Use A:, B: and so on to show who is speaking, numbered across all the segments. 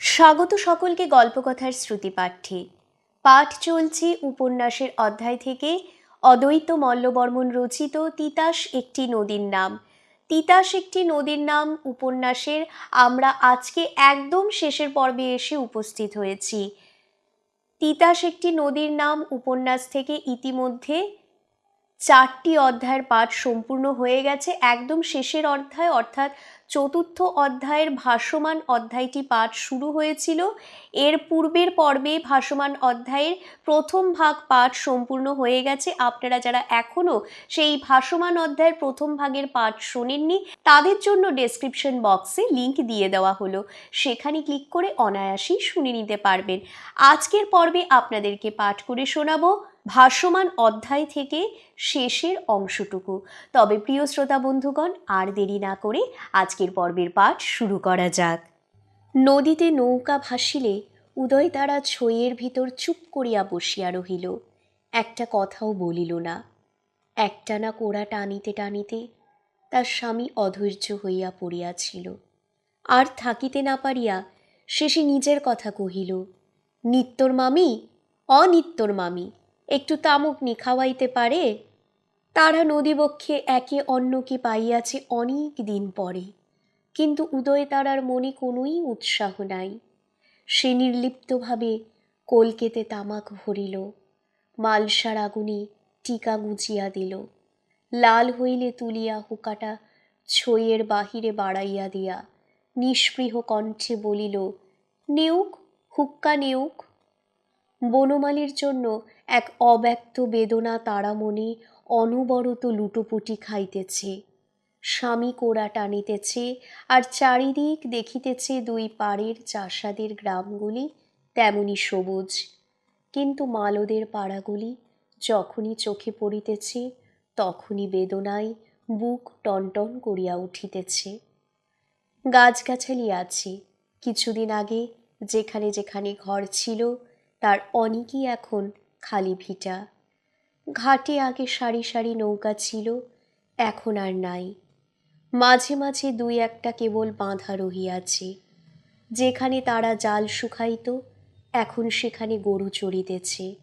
A: স্বাগত সকলকে গল্পকথার শ্রুতি পাঠ্যে পাঠ চলছে উপন্যাসের অধ্যায় থেকে অদ্বৈত মল্লবর্মন রচিত তিতাস একটি নদীর নাম। তিতাস একটি নদীর নাম উপন্যাসের আমরা আজকে একদম শেষের পর্বে এসে উপস্থিত হয়েছি। তিতাস একটি নদীর নাম উপন্যাস থেকে ইতিমধ্যে চারটি অধ্যায়ের পাঠ সম্পূর্ণ হয়ে গেছে, একদম শেষের অধ্যায়, অর্থাৎ চতুর্থ অধ্যায়ের ভাসমান অধ্যায়টি পাঠ শুরু হয়েছিল। এর পূর্বের পর্বে ভাসমান অধ্যায়ের প্রথম ভাগ পাঠ সম্পূর্ণ হয়ে গেছে। আপনারা যারা এখনও সেই ভাসমান অধ্যায়ের প্রথম ভাগের পাঠ শোনেননি, তাদের জন্য ডেসক্রিপশন বক্সে লিংক দিয়ে দেওয়া হলো। সেখানে ক্লিক করে অনায়াসেই শুনে নিতে পারবেন। আজকের পর্বে আপনাদেরকে পাঠ করে শোনাবো। ভাসমান অধ্যায় থেকে শেষের অংশটুকু। তবে প্রিয় শ্রোতা বন্ধুগণ, আর দেরি না করে আজকের পর্বের পাঠ শুরু করা যাক। নদীতে নৌকা ভাসিলে উদয় তারা ছইয়ের ভিতর চুপ করিয়া বসিয়া রহিল। একটা কথাও বলিল না। একটানা কোড়া টানিতে টানিতে তার স্বামী অধৈর্য হইয়া পড়িয়াছিল। আর থাকিতে না পারিয়া শেষে নিজের কথা কহিল, নিত্যর মামি? অনিত্যর মামি? একটু তামুক খাওয়াইতে পারে, তারা নদীবক্ষে একে অন্যকে পাইয়াছে অনেক দিন পরে। কিন্তু উদয় তারার মনে কোনোই উৎসাহ নাই। সে নির্লিপ্তভাবে কলকেতে তামাক ভরিল, মালসার আগুনে টিকা গুজিয়া দিল, লাল হইলে তুলিয়া হুকাটা ছইয়ের বাহিরে বাড়াইয়া দিয়া নিষ্পৃহ কণ্ঠে বলিল, নেউক, হুক্কা নেউক। বনমালীর জন্য এক অব্যক্ত বেদনা তারা মনে অনবরত লুটোপুটি খাইতেছে। স্বামী কোড়া টানিতেছে আর চারিদিক দেখিতেছে দুই পাড়ের চাষাদের গ্রামগুলি তেমনি সবুজ। কিন্তু মালদের পাড়াগুলি যখনই চোখে পড়িতেছে, তখনই বেদনায় বুক টনটন করিয়া উঠিতেছে। গাছগাছালি আছে। কিছুদিন আগে যেখানে যেখানে ঘর ছিল তার অনেকই এখন খালি ভিটা। ঘাটে আগে সারি সারি নৌকা ছিল, এখন আর নাই। মাঝে মাঝে দুই একটা কেবল বাঁধা রহিয়াছে। যেখানে তারা জাল শুকাইত, এখন সেখানে গরু চড়িতেছে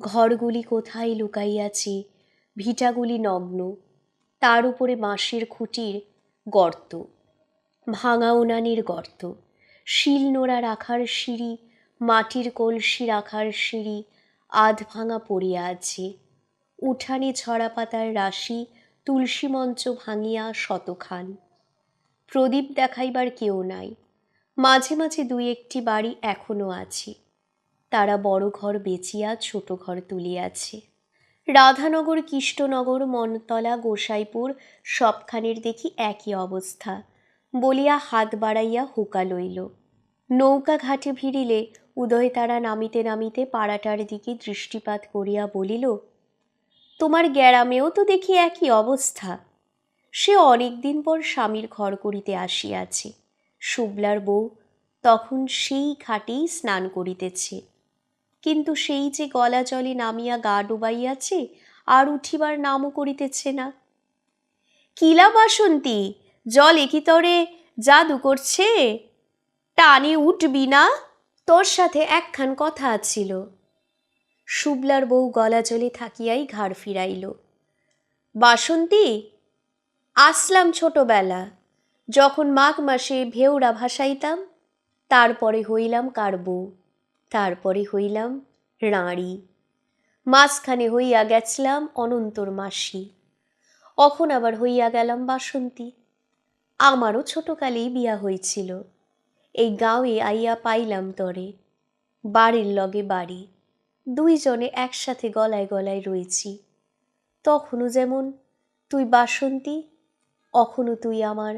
A: ঘরগুলি কোথায় লুকাইয়াছে, ভিটাগুলি নগ্ন। তার উপরে বাঁশের খুঁটির গর্ত, ভাঙা উনানের গর্ত, শিল নোড়া রাখার সিঁড়ি মাটির কলসি রাখার সিঁড়ি আধ ভাঙা পড়িয়া আছে। উঠানে ছড়া পাতার রাশি তুলসী মঞ্চ ভাঙিয়া শতখান। প্রদীপ দেখাইবার কেউ নাই। মাঝে মাঝে দুই একটি বাড়ি এখনও আছে। তারা বড় ঘর বেচিয়া ছোট ঘর তুলিয়াছে। রাধানগর, কৃষ্ণনগর, মনতলা, গোসাইপুর সবখানের দেখি একই অবস্থা। বলিয়া হাত বাড়াইয়া হুকা লইল। নৌকা ঘাটে ভিড়িলে উদয় তারা নামিতে নামিতে পাড়াটার দিকে দৃষ্টিপাত করিয়া বলিল, তোমার গ্যারামেও তো দেখি একই অবস্থা। সে অনেক দিন পর স্বামীর ঘর করিতে আসিয়াছে। শুভলার বউ তখন সেই ঘাটেই স্নান করিতেছে। কিন্তু সেই যে গলা জলে নামিয়া গা ডুবাইয়াছে, আর উঠিবার নামও করিতেছে না। কিলা বাসন্তী? জল একই তরে? জাদু করছে? টানে উঠবি না? তোর সাথে একখান কথা আছিল শুভলার বউ গলা জলে থাকিয়াই ঘাড় ফিরাইল। বাসন্তী, আসলাম ছোটবেলা। যখন মাঘ মাসে ভেউরা ভাসাইতাম, তারপরে হইলাম কার বউ, তারপরে হইলাম রাঁড়ি। মাঝখানে হইয়া গেছিলাম অনন্তর মাসি। অখন আবার হইয়া গেলাম বাসন্তী। আমারও ছোটকালেই বিয়া হয়েছিল এই গাঁয়ে আইয়া পাইলাম তরে। বাড়ির লগে বাড়ি, দুইজনে একসাথে গলায় গলায় রয়েছি তখনও যেমন তুই বাসন্তী অখনও তুই আমার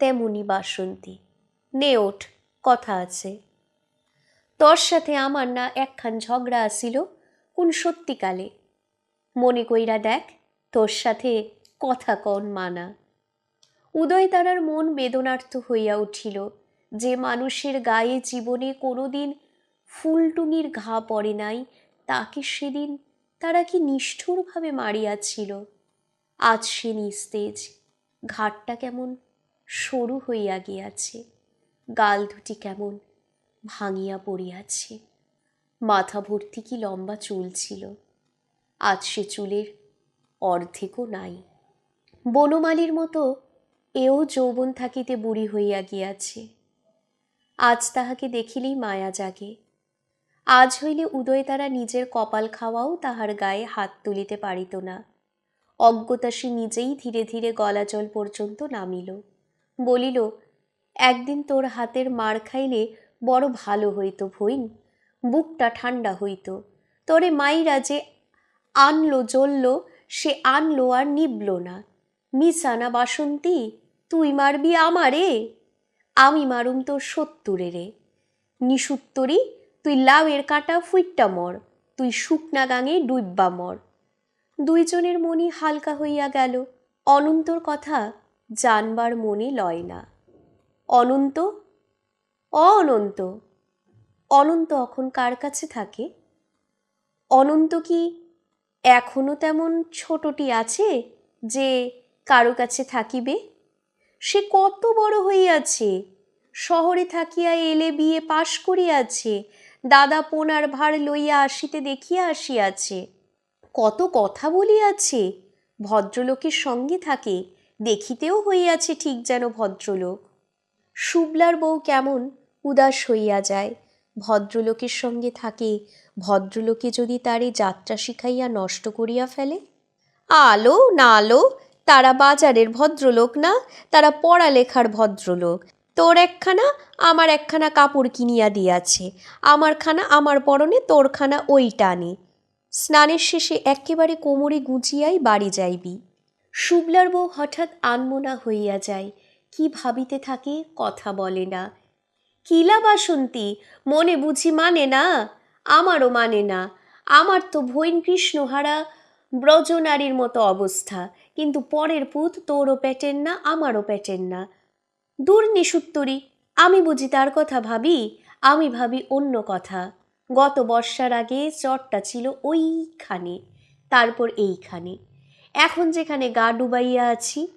A: তেমনই বাসন্তী। নে ওঠ, কথা আছে। তোর সাথে আমার না একখান ঝগড়া আসিল কোন সত্যিকালে? মনে কইরা দেখ, তোর সাথে কথা কন মানা। উদয় তারার মন বেদনার্থ হইয়া উঠিল। যে মানুষের গায়ে জীবনে কোনোদিন ফুলটুঙির ঘা পড়ে নাই, তাকে সেদিন তারা কি নিষ্ঠুরভাবে মারিয়াছিল? আজ সে নিস্তেজ, ঘাটটা কেমন সরু হইয়া গিয়াছে, গাল দুটি কেমন ভাঙিয়া পড়িয়াছে। মাথা ভর্তি কি লম্বা চুল ছিল, আজ সে চুলের অর্ধেকও নাই। বনমালীর মতো এও যৌবন থাকিতে বুড়ি হইয়া গিয়াছে। আজ তাহাকে দেখিলেই মায়া জাগে। আজ হইলে উদয় তারা নিজের কপাল খাওয়াও তাহার গায়ে হাত তুলিতে পারিত না। অজ্ঞতা সে নিজেই ধীরে ধীরে গলা জল পর্যন্ত নামিল। বলিল, একদিন তোর হাতের মার খাইলে বড় ভালো হইতো ভইন বুকটা ঠান্ডা হইত। তোরে মাইরা যে আনলো জ্বলল, সে আনলো আর নিবল না। মিসানা বাসন্তী, তুই মারবি আমারে? আমি মারুম তোর সত্তরে রে। নিসুত্তরি তুই লাউয়ের কাঁটা ফুইট্টা মর, তুই শুকনা গাঙে ডুইব্বা মর। দুইজনের মনই হালকা হইয়া গেল, অনন্তর কথা জানবার মনে লয় না। অনন্ত? অনন্ত। অনন্ত এখন কার কাছে থাকে? অনন্ত কি এখনও তেমন ছোটটি আছে যে কারও কাছে থাকিবে? সে কত বড় হইয়াছে। শহরে থাকিয়া এলে বিয়ে পাশ করিয়াছে। দাদা পোনার ভার লইয়া আসিতে দেখিয়া আসিয়াছে। কত কথা বলিয়াছে। ভদ্রলোকের সঙ্গে থাকে, দেখিতেও হইয়াছে ঠিক যেন ভদ্রলোক। শুভলার বউ কেমন, উদাস হইয়া যায়। ভদ্রলোকের সঙ্গে থাকে, ভদ্রলোকে যদি তারে যাত্রা শিখাইয়া নষ্ট করিয়া ফেলে? আলো, না আলো তারা বাজারের ভদ্রলোক না, তারা পড়ালেখার ভদ্রলোক। তোর একখানা, আমার একখানা কাপড় কিনিয়া দিয়াছে। আমার খানা, আমার পরনে, তোর খানা ওই টানে স্নানের শেষে একেবারে কোমরে গুজিয়াই বাড়ি যাইবি। শুভলার বউ হঠাৎ আনমনা হইয়া যায়। কি ভাবিতে থাকে, কথা বলে না। কিলা বাসন্তী মনে বুঝি মানে না? আমারও মানে না। আমার তো ভৈন কৃষ্ণহারা ব্রজনারীর মতো অবস্থা। কিন্তু পরের পুত তোরও পেটেন না, আমারও পেটেন না। দূর নিসুত্তরি আমি বুঝি তার কথা ভাবি, আমি ভাবি অন্য কথা। গত বর্ষার আগে চরটা ছিল ওইখানে, তারপর এইখানে। এখন যেখানে গা ডুবাইয়া আছি,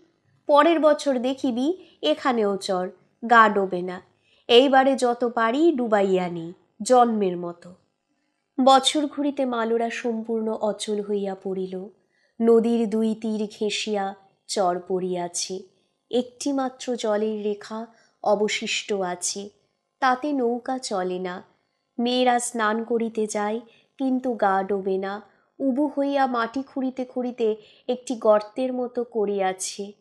A: পরের বছর দেখিবি এখানেও চর, গা ডোবে না। এইবারে যত পারি ডুবাইয়া নেই, জন্মের মতো। বছর ঘুরিতে মালোরা সম্পূর্ণ অচল হইয়া পড়িল। নদীর দুই তীর ঘেঁষিয়া চর পড়িয়াছে। একটিমাত্র জলের রেখা অবশিষ্ট আছে। তাতে নৌকা চলে না। মেয়েরা স্নান করিতে যায়, কিন্তু গা ডোবে না। উবু হইয়া মাটি খুঁড়িতে খুঁড়িতে একটি গর্তের মতো করিয়াছে।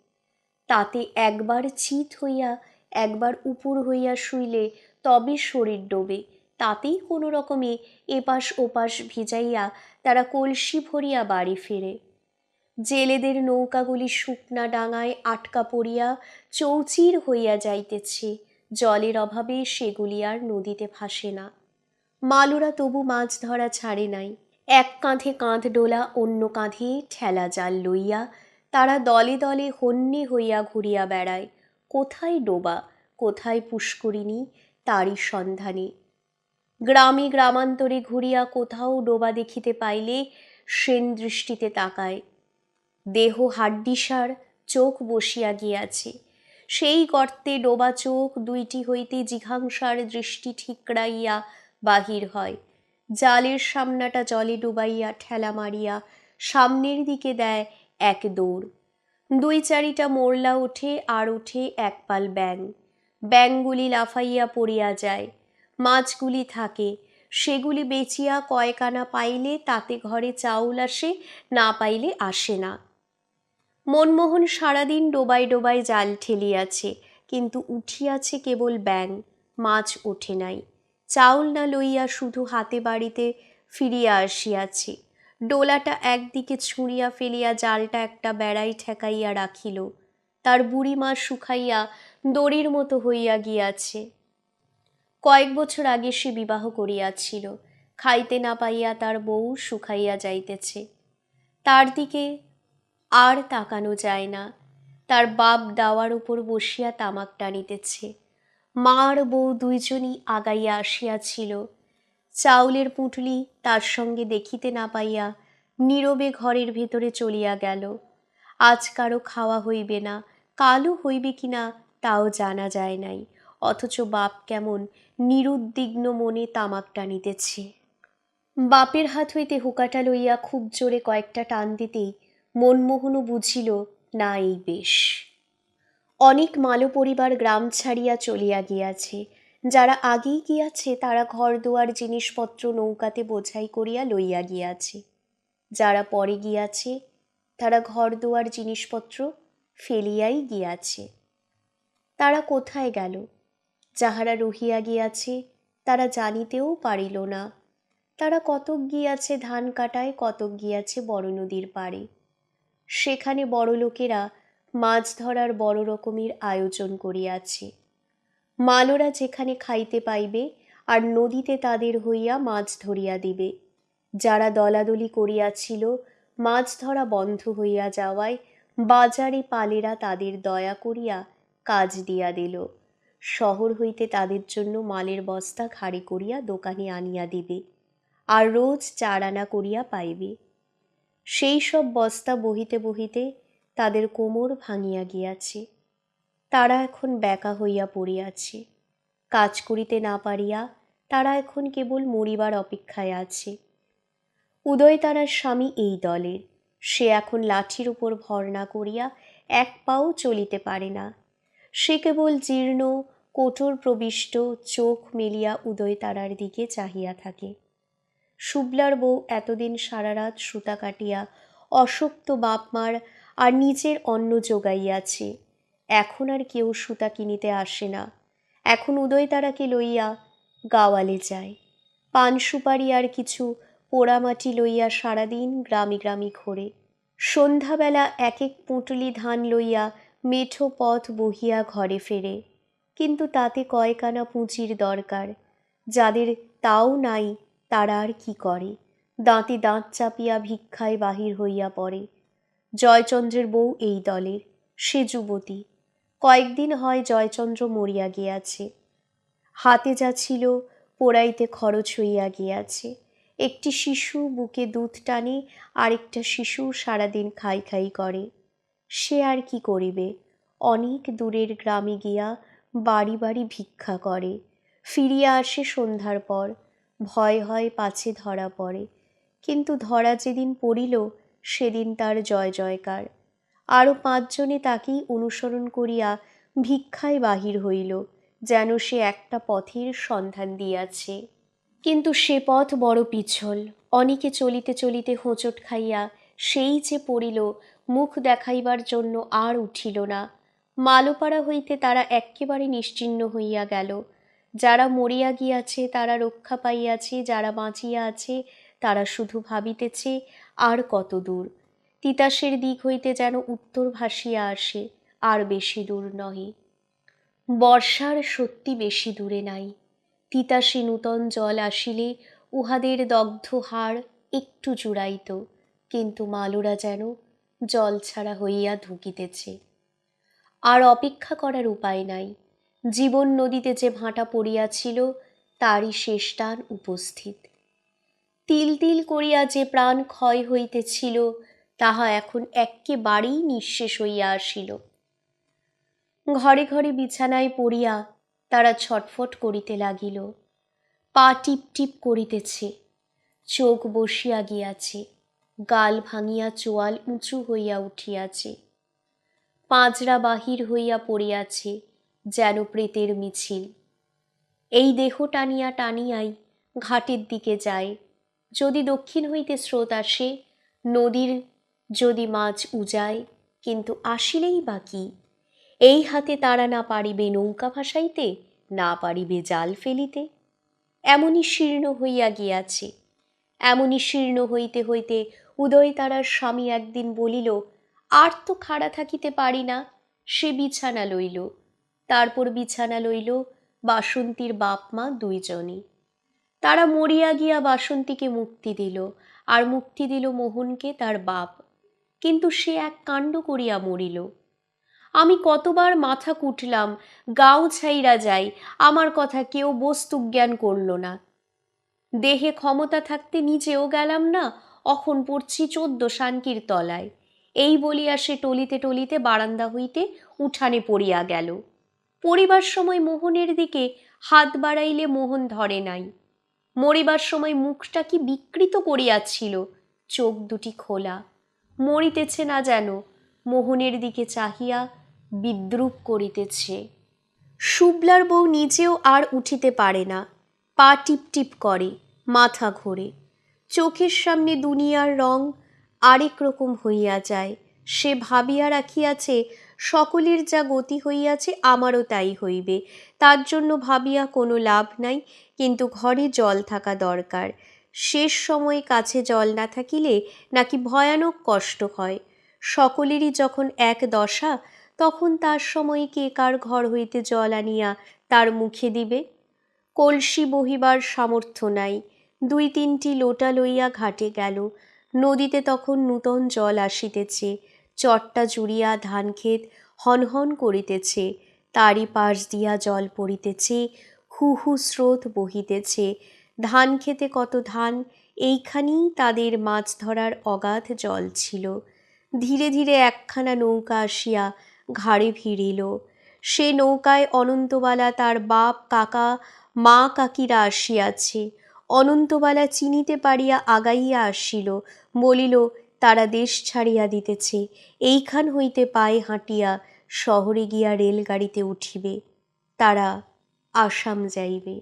A: তাতে একবার চিত হইয়া, একবার উপর হইয়া শুইলে তবে শরীর ডোবে। তাতেই কোনো রকমে এপাশ ওপাশ ভিজাইয়া তারা কলসি ভরিয়া বাড়ি ফেরে। জেলেদের নৌকাগুলি শুকনা ডাঙায় আটকা পড়িয়া চৌচির হইয়া যাইতেছে, জলের অভাবে সেগুলি আর নদীতে ভাসে না। মালুরা তবু মাছ ধরা ছাড়ে নাই। এক কাঁধে কাঁধ ডোলা অন্য কাঁধে ঠেলা জাল লইয়া তারা দলে দলে হন্যে হইয়া ঘুরিয়া বেড়ায়, কোথায় ডোবা, কোথায় পুষ্করিণী, তারই সন্ধানে। গ্রামে গ্রামান্তরে ঘুরিয়া কোথাও ডোবা দেখিতে পাইলে সেন দৃষ্টিতে তাকায়। দেহ হাড্ডিসার চোখ বসিয়া গিয়াছে। সেই গর্তে ডোবা চোখ দুইটি হইতে জিঘাংসার দৃষ্টি ঠিকরাইয়া বাহির হয়। জালের সামনাটা জলে ডুবাইয়া ঠেলা মারিয়া সামনের দিকে দেয় এক দৌড়। দুই চারিটা মোরলা ওঠে আর ওঠে একপাল ব্যাং ব্যাংগুলি লাফাইয়া পড়িয়া যায়। মাছগুলি থাকে। সেগুলি বেচিয়া কয়েকানা পাইলে তাতে ঘরে চাউল আসে, না পাইলে আসে না। মনমোহন সারাদিন ডোবায় ডোবায় জাল ঠেলিয়াছে, কিন্তু উঠিয়াছে কেবল ব্যাং মাছ ওঠে নাই। চাউল না লইয়া শুধু হাতে বাড়িতে ফিরিয়া আসিয়াছে। ডোলাটা একদিকে ছুঁড়িয়া ফেলিয়া জালটা একটা বেড়াই ঠেকাইয়া রাখিল। তার বুড়ি মা শুকাইয়া দড়ির মতো হইয়া গিয়াছে। কয়েক বছর আগে সে বিবাহ করিয়াছিল, খাইতে না পাইয়া তার বউ শুকাইয়া যাইতেছে। তার দিকে আর তাকানো যায় না। তার বাপ দাওয়ার উপর বসিয়া তামাক টানিতেছে। মার বউ দুইজনই আগাইয়া আসিয়াছিল। চাউলের পুঁটলি তার সঙ্গে দেখিতে না পাইয়া নীরবে ঘরের ভেতরে চলিয়া গেল। আজ কারও খাওয়া হইবে না, কালও হইবে কিনা তাও জানা যায় নাই, অথচ বাপ কেমন নিরুদ্বিগ্ন মনে তামাক টানিতেছে। বাপের হাত হইতে হুকাটা লইয়া খুব জোরে কয়েকটা টান দিতেই মনমোহনও বুঝিল, না এই বেশ। অনেক মালো পরিবার গ্রাম ছাড়িয়া চলিয়া গিয়াছে। যারা আগেই গিয়াছে, তারা ঘর দুয়ার জিনিসপত্র নৌকাতে বোঝাই করিয়া লইয়া গিয়াছে। যারা পরে গিয়াছে, তারা ঘর দুয়ার জিনিসপত্র ফেলিয়াই গিয়াছে। তারা কোথায় গেল? যাহারা রহিয়া গিয়াছে, তারা জানিতেও পারিল না। তারা কতক গিয়াছে ধান কাটায়, কতক গিয়াছে বড় নদীর পাড়ে। সেখানে বড় লোকেরা মাছ ধরার বড় রকমের আয়োজন করিয়াছে। মালোরা যেখানে খাইতে পাইবে, আর নদীতে তাদের হইয়া মাছ ধরিয়া দিবে। যারা দলাদলি করিয়াছিল, মাছ ধরা বন্ধ হইয়া যাওয়ায় বাজারে পালেরা তাদের দয়া করিয়া কাজ দিয়া দিল। শহর হইতে তাদের জন্য মালের বস্তা ঘাড়ে করিয়া দোকানে আনিয়া দিবে, আর রোজ চার আনা করিয়া পাইবে। সেই সব বস্তা বহিতে বহিতে তাদের কোমর ভাঙিয়া গিয়াছে। তারা এখন ব্যাকা হইয়া পড়িয়াছে। কাজ করিতে না পারিয়া তারা এখন কেবল মরিবার অপেক্ষায় আছে। উদয় তারার স্বামী এই দলের। সে এখন লাঠির উপর ভর না করিয়া এক পাও চলিতে পারে না। সে কেবল জীর্ণ কোটর প্রবিষ্ট, চোখ মেলিয়া উদয় তারার দিকে চাহিয়া থাকে। শুভলার বউ এতদিন সারা রাত সুতা কাটিয়া অশক্ত বাপমার আর নিজের অন্ন জোগাইয়াছে। এখন আর কেউ সুতা কিনিতে আসে না। এখন উদয় তারাকে লইয়া গাওয়ালে যায়। পান সুপারি আর কিছু পোড়ামাটি লইয়া সারাদিন গ্রামে গ্রামে ঘোরে। সন্ধ্যাবেলা এক এক পুঁটলি ধান লইয়া মেঠো পথ বহিয়া ঘরে ফেরে। কিন্তু তাতে কয়কানা পুঁজির দরকার। যাদের তাও নাই, তারা আর কি করে? দাঁতে দাঁত চাপিয়া ভিক্ষায় বাহির হইয়া পড়ে। জয়চন্দ্রের বউ এই দলের, সে যুবতী। কয়েকদিন হয় জয়চন্দ্র মরিয়া গিয়াছে। হাতে যা ছিল পোড়াইতে খরচ হইয়া গিয়াছে। একটি শিশু বুকে দুধ টানে, আরেকটা শিশু সারাদিন খাই খাই করে। সে আর কি করিবে? অনেক দূরের গ্রামে গিয়া বাড়ি বাড়ি ভিক্ষা করে। ফিরিয়া আসে সন্ধ্যার পর, ভয় হয় পাছে ধরা পড়ে। কিন্তু ধরা যেদিন পড়িল, সেদিন তার জয় জয়কার। আরও পাঁচজনে তাকেই অনুসরণ করিয়া ভিক্ষায় বাহির হইল, যেন সে একটা পথের সন্ধান দিয়াছে। কিন্তু সে পথ বড় পিছল। অনেকে চলিতে চলিতে হোঁচট খাইয়া সেই যে পড়িল মুখ দেখাইবার জন্য আর উঠিল না। মালোপাড়া হইতে তারা এক্কেবারে নিশ্চিহ্ন হইয়া গেল। যারা মরিয়া গিয়াছে, তারা রক্ষা পাইয়াছে, যারা বাঁচিয়া আছে, তারা শুধু ভাবিতেছে, আর কত দূর। তিতাসের দিক হইতে যেন উত্তর ভাসিয়া আসে, আর বেশি দূর নহে। বর্ষার সত্যি বেশি দূরে নাই। তিতাসে নূতন জল আসিলে উহাদের দগ্ধ হাড় একটু জুড়াইত, কিন্তু মালুরা যেন জল ছাড়া হইয়া ধুকিতেছে আর অপেক্ষা করার উপায় নাই। জীবন নদীতে যে ভাঁটা পড়িয়াছিল, তারই শেষ টান উপস্থিত। তিল তিল করিয়া যে প্রাণ ক্ষয় হইতেছিল, তাহা এখন এক্কেবারেই নিঃশেষ হইয়া আসিল। ঘরে ঘরে বিছানায় পড়িয়া তারা ছটফট করিতে লাগিল। পা টিপ টিপ করিতেছে। চোখ বসিয়া গিয়াছে। গাল ভাঙিয়া চোয়াল উঁচু হইয়া উঠিয়াছে। পাঁজরা বাহির হইয়া পড়িয়াছে যেন প্রেতের মিছিল। এই দেহ টানিয়া টানিয়াই ঘাটের দিকে যায়। যদি দক্ষিণ হইতে স্রোত আসে, নদীর যদি মাছ উজায়, কিন্তু আসিলেই বাকি এই হাতে তারা না পারিবে নৌকা ভাসাইতে, না পারিবে জাল ফেলিতে। এমনই শীর্ণ হইয়া গিয়াছে। এমনই শীর্ণ হইতে হইতে উদয় তারার স্বামী একদিন বলিল, আর তো খাড়া থাকিতে পারি না। সে বিছানা লইল। তারপর বিছানা লইল, বাসন্তীর বাপ মা দুইজনই। তারা মরিয়া গিয়া বাসন্তীকে মুক্তি দিল, আর মুক্তি দিল মোহনকে, তার বাপ। কিন্তু সে এক কাণ্ড করিয়া মরিল। আমি কতবার মাথা কুটলাম, গাও ছাইরা যাই, আমার কথা কেউ বস্তু জ্ঞান করল না। দেহে ক্ষমতা থাকতে নিজেও গেলাম না অখন পড়ছি চোদ্দ শানকির তলায়। এই বলিয়া সে টলিতে টলিতে বারান্দা হইতে উঠানে পড়িয়া গেল। পড়িবার সময় মোহনের দিকে হাত বাড়াইলে মোহন ধরে নাই। মরিবার সময় মুখটা কি বিকৃত করিয়াছিল, চোখ দুটি খোলা। মরিতেছে না যেন, মোহনের দিকে চাহিয়া বিদ্রুপ করিতেছে। শুবলার বউ নিজেও আর উঠিতে পারে না, পা টিপ টিপ করে, মাথা ঘোরে। চোখের সামনে দুনিয়ার রং আরেক রকম হইয়া যায়। সে ভাবিয়া রাখিয়াছে, সকলের যা গতি হইয়াছে আমারও তাই হইবে। তার জন্য ভাবিয়া কোনো লাভ নাই, কিন্তু ঘরে জল থাকা দরকার। শেষ সময়ে কাছে জল না থাকিলে নাকি ভয়ানক কষ্ট হয়। সকলেরই যখন এক দশা, তখন তার সময় কে কার ঘর হইতে জল আনিয়া তার মুখে দিবে? কলসি বহিবার সামর্থ্য নাই। দুই তিনটি লোটা লইয়া ঘাটে গেল। নদীতে তখন নূতন জল আসিতেছে। চটটা জুড়িয়া ধান ক্ষেত হনহন করিতেছে। তারই পাশ দিয়া জল পড়িতেছে। হু হু স্রোত বহিতেছে। ধান খেতে কত ধান, এইখানেই তাদের মাছ ধরার অগাধ জল ছিল। ধীরে ধীরে একখানা নৌকা আসিয়া ঘাড়ে ভিড়িল। সে নৌকায় অনন্তবালা তার বাপ, কাকা, মা, কাকিরা আসিয়াছে। অনন্তবালা চিনিতে পারিয়া আগাইয়া আসিল, বলিল, তারা দেশ ছাড়িয়া দিতেছে, এইখান হইতে পায়ে হাঁটিয়া শহরে গিয়া রেলগাড়িতে উঠিবে, তারা আসাম যাইবে।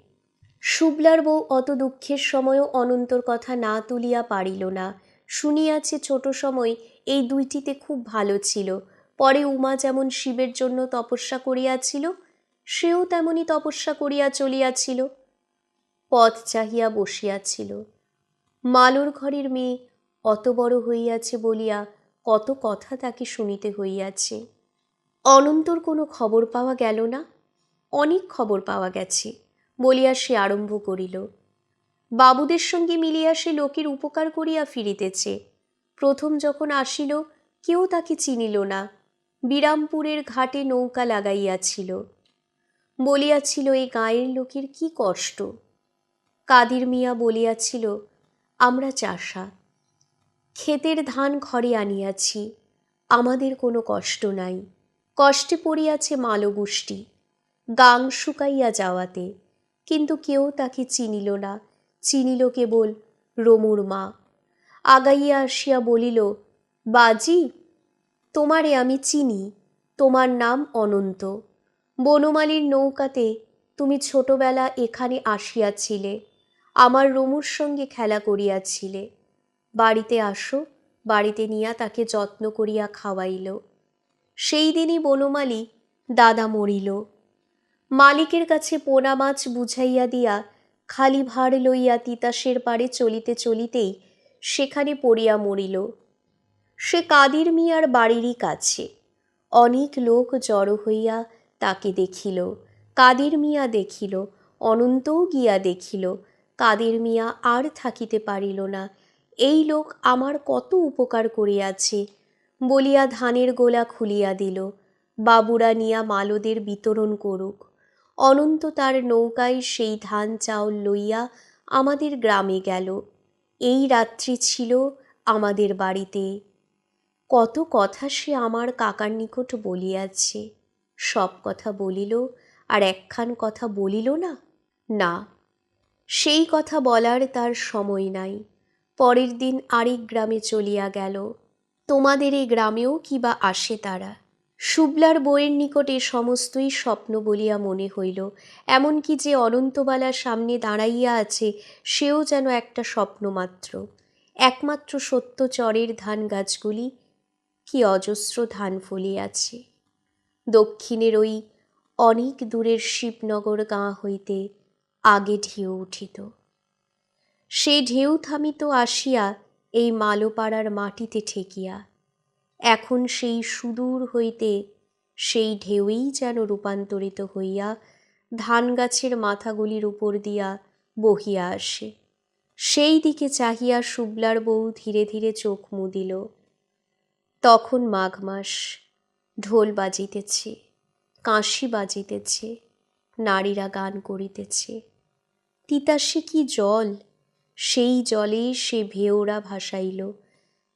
A: শুভলার বউ অত দুঃখের সময়ও অনন্তর কথা না তুলিয়া পারিল না, শুনিয়াছে ছোট সময় এই দুইটিতে খুব ভালো ছিল, পরে উমা যেমন শিবের জন্য তপস্যা করিয়াছিল, সেও তেমনি তপস্যা করিয়া চলিয়াছিল। পথ চাহিয়া বসিয়াছিল। মালোর ঘরের মেয়ে অত বড় হইয়াছে বলিয়া কত কথা তাকে শুনিতে হইয়াছে। অনন্তর কোনো খবর পাওয়া গেল না? অনেক খবর পাওয়া গেছে বলিয়া সে আরম্ভ করিল। বাবুদের সঙ্গে মিলিয়া সে লোকের উপকার করিয়া ফিরিতেছে। প্রথম যখন আসিল, কেউ তাকে চিনিল না। বিরামপুরের ঘাটে নৌকা লাগাইয়াছিল। বলিয়াছিল, এই গাঁয়ের লোকের কি কষ্ট? কাদির মিয়া বলিয়াছিল, আমরা চাষা। ক্ষেতের ধান ঘরে আনিয়াছি, আমাদের কোনো কষ্ট নাই। কষ্টে পড়িয়াছে মালগুষ্টি গাং শুকাইয়া যাওয়াতে। কিন্তু কেউ তাকে চিনিল না, চিনিল কেবল রমুর মা। আগাইয়া আসিয়া বলিল, বাজি, তোমারে আমি চিনি, তোমার নাম অনন্ত। বনমালীর নৌকাতে তুমি ছোটবেলা এখানে আসিয়াছিলে আমার রমুর সঙ্গে খেলা করিয়াছিলে। বাড়িতে আসো, বাড়িতে নিয়া তাকে যত্ন করিয়া খাওয়াইল। সেই দিনই বনমালী দাদা মরিল। মালিকের কাছে পোনা মাছ বুঝাইয়া দিয়া খালি ভার লইয়া তিতাসের পারে চলিতে চলিতেই সেখানে পড়িয়া মরিল। সে কাদির মিয়ার বাড়িরই কাছে। অনেক লোক জড়ো হইয়া তাকে দেখিল। কাদির মিয়া দেখিল, অনন্তও গিয়া দেখিল। কাদের মিয়া আর থাকিতে পারিল না। এই লোক আমার কত উপকার করিয়াছে, বলিয়া ধানের গোলা খুলিয়া দিল। বাবুরা নিয়া মালদের বিতরণ করুক। অনন্ত তার নৌকায় সেই ধান চাউল লইয়া আমাদের গ্রামে গেল। এই রাত্রি ছিল আমাদের বাড়িতে। কত কথা সে আমার কাকার নিকট বলিয়াছে। সব কথা বলিল আর একখান কথা বলিল না? না সেই কথা বলার তার সময় নাই। পরের দিন আরেক গ্রামে চলিয়া গেল। তোমাদের এই গ্রামেও কিবা আসে তারা? শুভলার বইয়ের নিকটে সমস্তই স্বপ্ন বলিয়া মনে হইল। এমনকি যে অনন্তবালার সামনে দাঁড়াইয়া আছে, সেও যেন একটা স্বপ্ন মাত্র একমাত্র সত্য চরের ধান গাছগুলি, কি অজস্র ধান ফলিয়াছে। দক্ষিণের ওই অনেক দূরের শিবনগর গাঁ হইতে আগে ঢেউ উঠিত। সেই ঢেউ থামিত আসিয়া এই মালোপাড়ার মাটিতে ঠেকিয়া, এখন সেই সুদূর হইতে সেই ঢেউই যেন রূপান্তরিত হইয়া ধান গাছের মাথাগুলির উপর দিয়া বহিয়া আসে। সেই দিকে চাহিয়া শুবলার বউ ধীরে ধীরে চোখ মুদিল। তখন মাঘ মাস ঢোল বাজিতেছে কাঁসি বাজিতেছে, নারীরা গান করিতেছে। তিতাসে কি জল? সেই জলে সে ভেওরা ভাসাইল।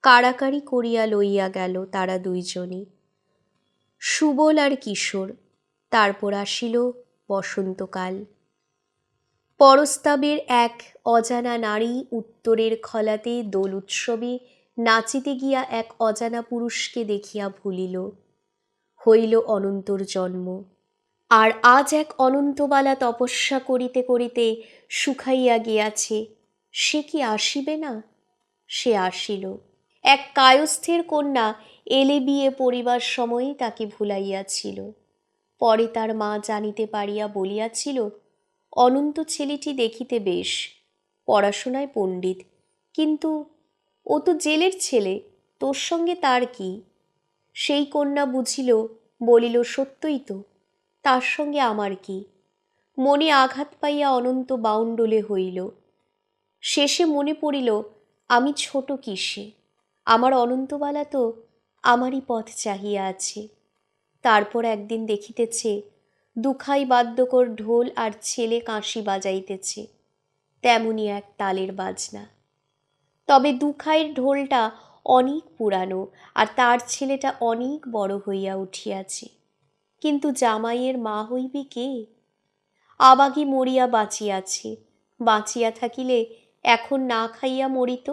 A: কাড়াকাড়ি করিয়া লইয়া গেল তারা দুইজনই সুবল আর কিশোর, তারপর আসিল বসন্তকাল। পরস্তাবের এক অজানা নারী উত্তরের খলাতে দোল উৎসবে নাচিতে গিয়া এক অজানা পুরুষকে দেখিয়া ভুলিল। হইল অনন্তর জন্ম। আর আজ এক অনন্তবালা তপস্যা করিতে করিতে শুকাইয়া গিয়াছে, সে কি আসিবে না? সে আসিল। এক কায়স্থের কন্যা এলে বিয়ে পড়িবার সময় তাকে ভুলাইয়াছিল। পরে তার মা জানিতে পারিয়া বলিয়াছিল, অনন্ত ছেলেটি দেখিতে বেশ, পড়াশোনায় পণ্ডিত, কিন্তু ও তো জেলের ছেলে, তোর সঙ্গে তার কি? সেই কন্যা বুঝিল, বলিল, সত্যই তো। তার সঙ্গে আমার কি? মনে আঘাত পাইয়া অনন্ত বাউন্ডলে হইল। শেষে মনে পড়িল, আমি ছোট কিসে? আমার অনন্তবালা তো আমারই পথ চাহিয়া আছে। তারপর একদিন দেখিতেছে, দুখাই বাদ্যকর ঢোল আর ছেলে কাঁসি বাজাইতেছে, তেমনি এক তালের বাজনা। তবে দুখাইয়ের ঢোলটা অনেক পুরানো আর তার ছেলেটা অনেক বড় হইয়া উঠিয়াছে। কিন্তু জামাইয়ের মা হইবে কে? আবাগি মরিয়া বাঁচিয়াছে, বাঁচিয়া থাকিলে এখন না খাইয়া মরিত?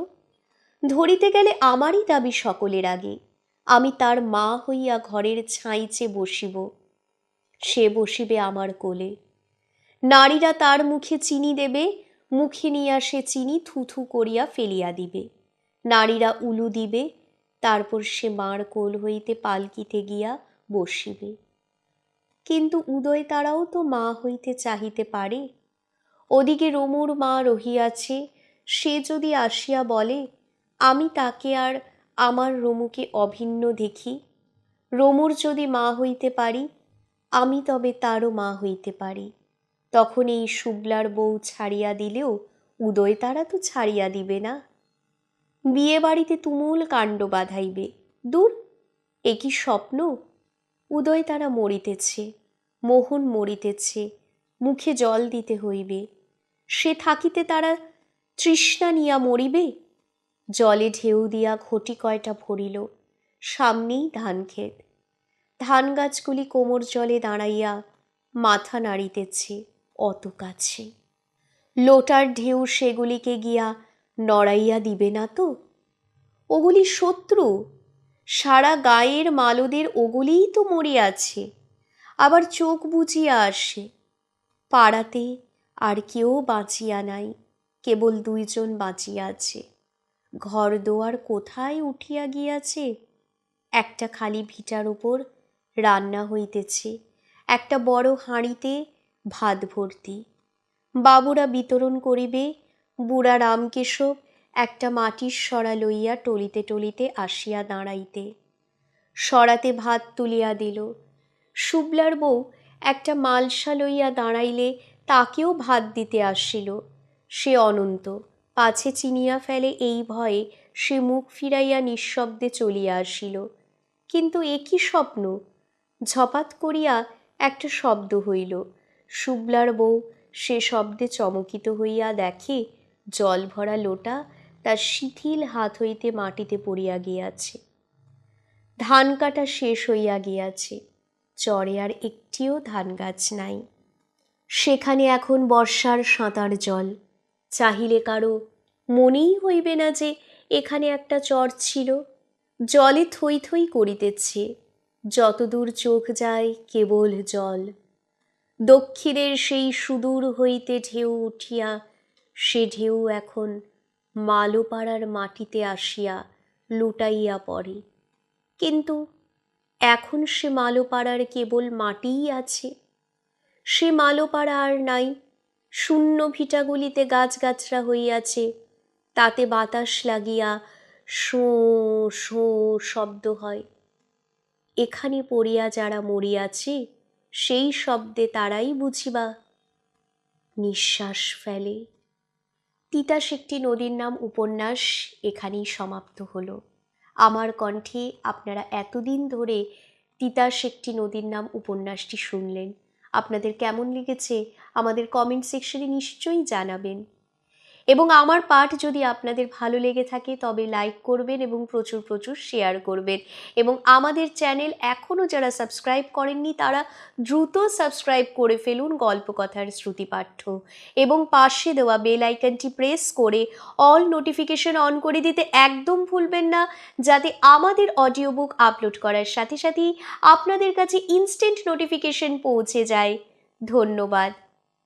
A: ধরিতে গেলে আমারই দাবি সকলের আগে, আমি তার মা হইয়া ঘরের ছাইচে বসিব, সে বসিবে আমার কোলে। নারীরা তার মুখে চিনি দেবে, মুখে নিয়া সে চিনি থুথু করিয়া ফেলিয়া দিবে। নারীরা উলু দিবে, তারপর সে মার কোল হইতে পালকিতে গিয়া বসিবে। কিন্তু উদয় তারাও তো মা হইতে চাহিতে পারে। ওদিকে রমুর মা রহিয়াছে, সে যদি আসিয়া বলে, আমি তাকে আর আমার রমুকে অভিন্ন দেখি। রমুর যদি মা হইতে পারি, আমি তবে তারও মা হইতে পারি। তখন এই শুক্লার বউ ছাড়িয়া দিলেও উদয় তারা তো ছাড়িয়া দিবে না। বিয়ে বাড়িতে তুমুল কাণ্ড বাঁধাইবে। দূর, এ কি স্বপ্ন? উদয় তারা মরিতেছে, মোহন মরিতেছে, মুখে জল দিতে হইবে। সে থাকিতে তারা তৃষ্ণা নিয়া মরিবে? জলে ঢেউ দিয়া ঘটি কয়টা ভরিল, সামনেই ধান ক্ষেত ধান গাছগুলি কোমর জলে দাঁড়াইয়া মাথা নাড়িতেছে, অত কাছে। লোটার ঢেউ সেগুলিকে গিয়া নড়াইয়া দিবে না তো? ওগুলি শত্রু? সারা গায়ের মালদের ওগুলিই তো মরিয়াছে আবার চোখ বুঝিয়া আসে। পাড়াতে আর কেউ বাঁচিয়া নাই, কেবল দুইজন বাঁচিয়া আছে। ঘর দোয়ার কোথায় উঠিয়া গিয়াছে? একটা খালি ভিটার উপর রান্না হইতেছে, একটা বড় হাঁড়িতে ভাত ভর্তি। বাবুরা বিতরণ করিবে, বুড়া রামকেশব একটা মাটির সরা লইয়া টলিতে টলিতে আসিয়া দাঁড়াইতে। সরাতে ভাত তুলিয়া দিল। শুবলার বউ একটা মালসা লইয়া দাঁড়াইলে তাকেও ভাত দিতে আসিল। সে অনন্ত, পাছে চিনিয়া ফেলে এই ভয়ে সে মুখ ফিরাইয়া নিঃশব্দে চলিয়া আসিল। কিন্তু একই স্বপ্ন? ঝপাত করিয়া একটা শব্দ হইল। শুবলার বউ সে শব্দে চমকিত হইয়া দেখে জল ভরা লোটা তার শিথিল হাত হইতে মাটিতে পড়িয়া গিয়াছে। ধান কাটা শেষ হইয়া গিয়াছে, চরে আর একটিও ধান গাছ নাই। সেখানে এখন বর্ষার সাঁতার জল, চাহিলে কারও মনেই হইবে না যে এখানে একটা চর ছিল। জলে থই থই করিতেছে, যতদূর চোখ যায় কেবল জল। দক্ষিণের সেই সুদূর হইতে ঢেউ উঠিয়া, সে ঢেউ এখন মালোপাড়ার মাটিতে আসিয়া লুটাইয়া পড়ে। কিন্তু এখন সে মালোপাড়ার কেবল মাটিই আছে। সে মালোপাড়া আর নাই, শূন্য ভিটাগুলিতে গাছগাছরা হইয়াছে, তাতে বাতাস লাগিয়া শোঁ শোঁ শব্দ হয়। এখানে পড়িয়া যারা মরিয়াছে, সেই শব্দে তারাই বুঝিবা, নিঃশ্বাস ফেলে। তিতাস একটি নদীর নাম উপন্যাস এখানেই সমাপ্ত হলো। আমার কণ্ঠে আপনারা এতদিন ধরে তিতাস একটি নদীর নাম উপন্যাসটি শুনলেন। আপনাদের কেমন লেগেছে? আমাদের কমেন্ট সেকশনে নিশ্চয়ই জানাবেন। এবং আমার পাঠ যদি আপনাদের ভালো লেগে থাকে, তবে লাইক করবেন এবং প্রচুর প্রচুর শেয়ার করবেন। এবং আমাদের চ্যানেল এখনও যারা সাবস্ক্রাইব করেননি, তারা দ্রুত সাবস্ক্রাইব করে ফেলুন গল্পকথার শ্রুতিপাঠ্য। এবং পাশে দেওয়া বেল আইকনটি প্রেস করে অল নোটিফিকেশন অন করে দিতে একদম ভুলবেন না, যাতে আমাদের অডিও বুক আপলোড করার সাথে সাথেই আপনাদের কাছে ইনস্ট্যান্ট নোটিফিকেশন পৌঁছে যায়। ধন্যবাদ।